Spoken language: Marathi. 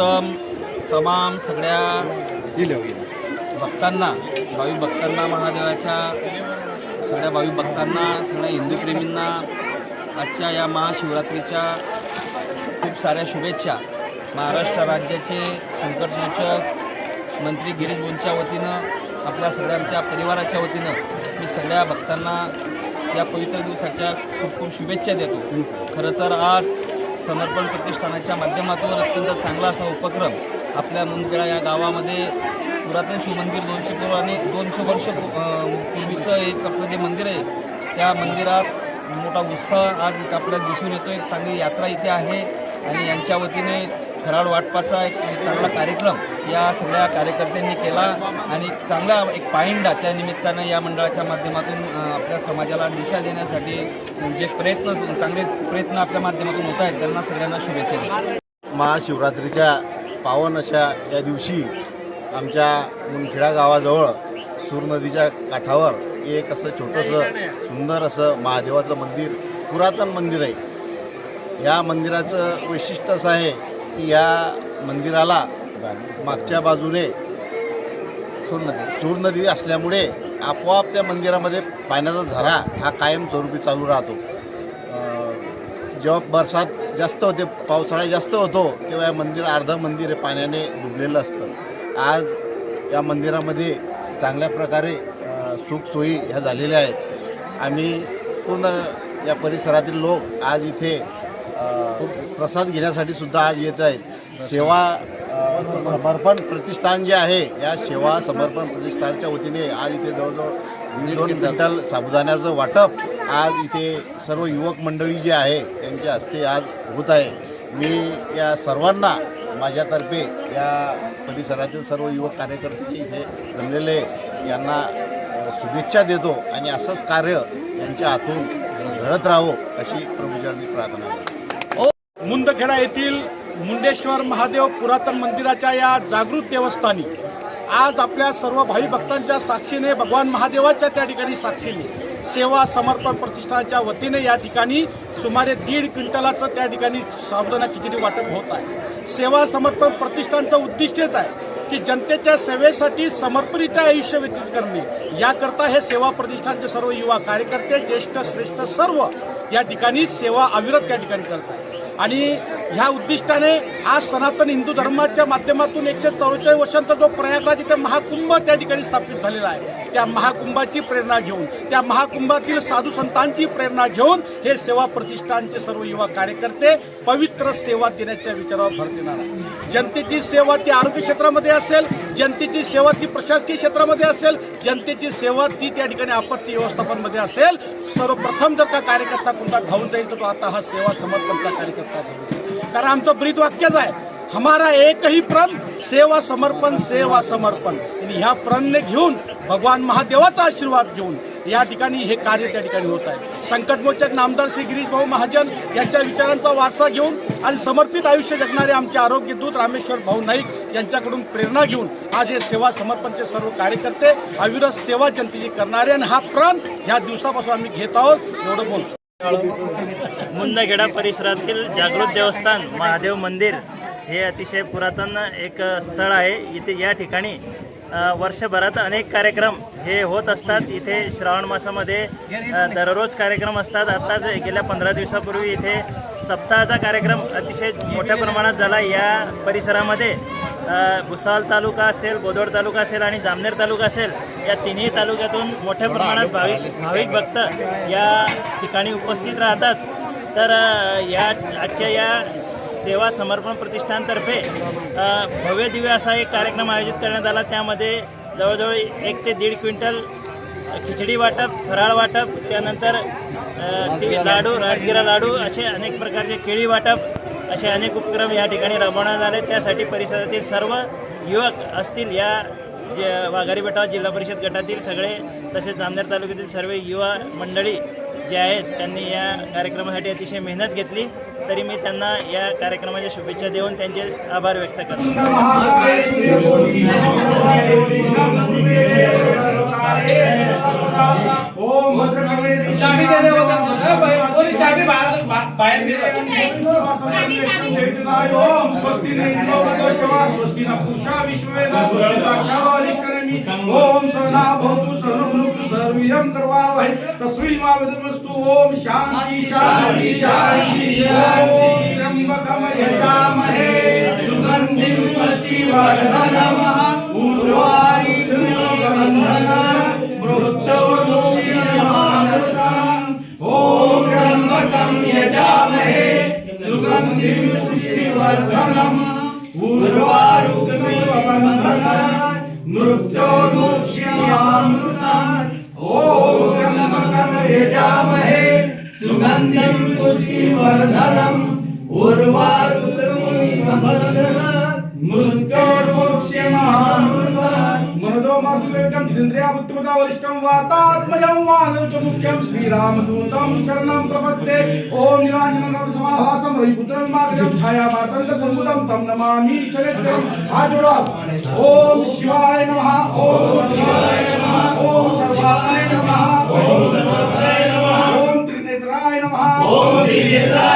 सर्वप्रथम तमाम सगळ्या भक्तांना भाविक भक्तांना महादेवाच्या सगळ्या भाविक भक्तांना सगळ्या हिंदूप्रेमींना आजच्या या महाशिवरात्रीच्या खूप साऱ्या शुभेच्छा. महाराष्ट्र राज्याचे संकटमोचक मंत्री गिरीश बोंच्या वतीनं आपल्या सगळ्यांच्या परिवाराच्या वतीनं मी सगळ्या भक्तांना या पवित्र दिवसाच्या खूप खूप शुभेच्छा देतो. खरं तर आज समर्पण प्रतिष्ठानाच्या माध्यमातून अत्यंत चांगला असा उपक्रम आपल्या मुंदखेडा या गावामध्ये पुरातन शिवमंदिर दोनशे पूर्व आणि दोनशे वर्ष पूर्वीचं एक आपलं जे मंदिर आहे त्या मंदिरात मोठा उत्साह आज आपल्याला दिसून येतो एक चांगली यात्रा इथे आहे आणि यांच्या वतीने खराड वाटपाचा एक चांगला कार्यक्रम या सगळ्या कार्यकर्त्यांनी केला आणि एक चांगला एक पायंडा त्या निमित्तानं या मंडळाच्या माध्यमातून आपल्या समाजाला दिशा देण्यासाठी जे प्रयत्न चांगले प्रयत्न आपल्या माध्यमातून होत आहेत त्यांना सगळ्यांना शुभेच्छा महाशिवरात्रीच्या पावन अशा या दिवशी आमच्या मुनखेडा गावाजवळ सूर नदीच्या काठावर एक असं छोटंसं सुंदर असं महादेवाचं मंदिर पुरातन मंदिर आहे. या मंदिराचं वैशिष्ट्य असं आहे या मंदिराला मागच्या बाजूने सूर नदी सूर नदी असल्यामुळे आपोआप त्या मंदिरामध्ये पाण्याचा झरा हा कायमस्वरूपी चालू राहतो. जेव्हा बरसात जास्त होते पावसाळा जास्त होतो तेव्हा या मंदिर अर्धं मंदिर हे पाण्याने डुबलेलं असतं. आज या मंदिरामध्ये चांगल्या प्रकारे सुखसोयी ह्या झालेल्या आहेत. आम्ही पूर्ण या परिसरातील लोक आज इथे प्रसाद घेण्यासाठी सुद्धा आज येत आहेत. सेवा समर्पण प्रतिष्ठान जे आहे या सेवा समर्पण प्रतिष्ठानच्या वतीने आज इथे जवळजवळ दोन क्विंटल साबुदाण्याचं वाटप आज इथे सर्व युवक मंडळी जी आहे त्यांच्या हस्ते आज होत आहे. मी या सर्वांना माझ्यातर्फे या परिसरातील सर्व युवक कार्यकर्ते जे इथे जमलेले यांना शुभेच्छा देतो आणि असंच कार्य यांच्या हातून घडत राहो अशी प्रभूचरणी प्रार्थना करतो. मुंदखेडा येथील मुंडेश्वर महादेव पुरातन मंदिराच्या या जागृत देवस्थानी आज आपल्या सर्व भाई भक्तांच्या साक्षीने भगवान महादेवाच्या त्या ठिकाणी साक्षीने सेवा समर्पण प्रतिष्ठानच्या वतीने या ठिकाणी सुमारे दीड क्विंटलाचं त्या ठिकाणी साबुदाणा खिचडी वाटप होत आहे. सेवा समर्पण प्रतिष्ठानचं उद्दिष्टच आहे की जनतेच्या सेवेसाठी समर्पणित आयुष्य व्यतीत करणे. याकरता हे सेवा प्रतिष्ठानचे सर्व युवा कार्यकर्ते ज्येष्ठ श्रेष्ठ सर्व या ठिकाणी सेवा अविरत त्या ठिकाणी करत आहे आणि ह्या उद्दिष्टाने आज सनातन हिंदू धर्माच्या माध्यमातून एकशे चौवेचाळीस वर्षांचा जो प्रयागराज इथे महाकुंभ त्या ठिकाणी स्थापित झालेला आहे त्या महाकुंभाची प्रेरणा घेऊन त्या महाकुंभातील साधू संतांची प्रेरणा घेऊन हे सेवा प्रतिष्ठानचे सर्व युवा कार्यकर्ते पवित्र सेवा देण्याच्या विचारावर भर देणार आहे जनतेची सेवा ती आरोग्य क्षेत्रामध्ये असेल जनतेची सेवा ती प्रशासकीय क्षेत्रामध्ये असेल जनतेची सेवा ती त्या ठिकाणी आपत्ती व्यवस्थापनमध्ये असेल. सर्वप्रथम जर का कार्यकर्ता कोणता धावून जाईल तर तो आता हा सेवा समर्पणचा कार्यकर्ता घेऊन कारण आमचं ब्रीद वाक्यच आहे. हमारा एकही प्रण सेवा समर्पण सेवा समर्पण. आणि ह्या प्रणने घेऊन भगवान महादेवाचा आशीर्वाद घेऊन या ठिकाणी हे कार्य त्या ठिकाणी होत आहे. संकटमोचक नामदार श्री गिरीश भाऊ महाजन यांच्या विचारांचा वारसा घेऊन आणि समर्पित आयुष्य जगणारे आमचे आरोग्य दूत रामेश्वर भाऊ नाईक यांच्याकडून प्रेरणा घेऊन आज हे सेवा समर्पणचे सर्व कार्यकर्ते अविरत सेवा जनतेची करणारे आणि हा प्रण ह्या दिवसापासून आम्ही घेत आहोत. एवढं बोलतो. मुंदखेडा परिसरातील जागृत देवस्थान महादेव मंदिर हे अतिशय पुरातन एक स्थळ आहे. इथे या ठिकाणी वर्षभरात अनेक कार्यक्रम हे होत असतात. इथे श्रावण मासामध्ये दररोज कार्यक्रम असतात. आत्ताच गेल्या पंधरा दिवसापूर्वी इथे सप्ताहाचा कार्यक्रम अतिशय मोठ्या प्रमाणात झाला. या परिसरामध्ये भुसावळ तालुका असेल बोदवड तालुका असेल आणि जामनेर तालुका असेल या तिन्ही तालुक्यातून मोठ्या प्रमाणात भाविक भाविक भक्त या ठिकाणी उपस्थित राहतात. तर या आजच्या या सेवा समर्पण प्रतिष्ठानतर्फे भव्य दिव्य असा एक कार्यक्रम आयोजित करण्यात आला. त्यामध्ये जवळजवळ एक ते दीड क्विंटल खिचडी वाटप फराळ वाटप त्यानंतर लाडू राजगिरा लाडू असे अनेक प्रकारचे केळी वाटप असे अनेक उपक्रम या ठिकाणी राबवण्यात आले त्यासाठी परिसरातील सर्व युवक असतील या जे वाघारी बेटाव जिल्हा परिषद गटातील सगळे तसेच जामनेर तालुक्यातील सर्व युवा मंडळी जे आहेत त्यांनी या कार्यक्रमासाठी अतिशय मेहनत घेतली. तरी मी त्यांना या कार्यक्रमाच्या शुभेच्छा देऊन त्यांचे आभार व्यक्त करतो ओम भद्रकामे चाबी दे दे होता तो बाहेर कोणी चाबी बाहेर ओम स्वस्ति न इंद्रो वृद्धश्रवा स्वस्ति न पूषा विश्ववेदा स्वस्ति अरिष्टनेमि ओम भवतु करवावहै तस्मै मा विद्मस्तु ओम शांति शांति शांति ओम त्र्यंबकम यजामहे सुगंधिं पुष्टिवर्धनम् यजामहे सुगन्धिं पुष्टिवर्धनम् उर्वारुकमिव बन्धनात् मृत्योर्मुक्ष्यमामृतात् वरिष्ठं वातात्मजं वानन्तमुख्यं श्रीरामदूतं शरणं प्रपद्ये ॐ निराञ्जनं समाभासं रविपुत्रं मागजं छायामातङ्ग संबुधं तं नमामि शनिचरं हाथ जोड़ो ओम शिवाय नमः ओम शिवाय नमः ओम सर्वात्मने नमः ओम सर्वात्मने नमः ओम त्रिनेत्राय नमः ओम त्रिनेत्राय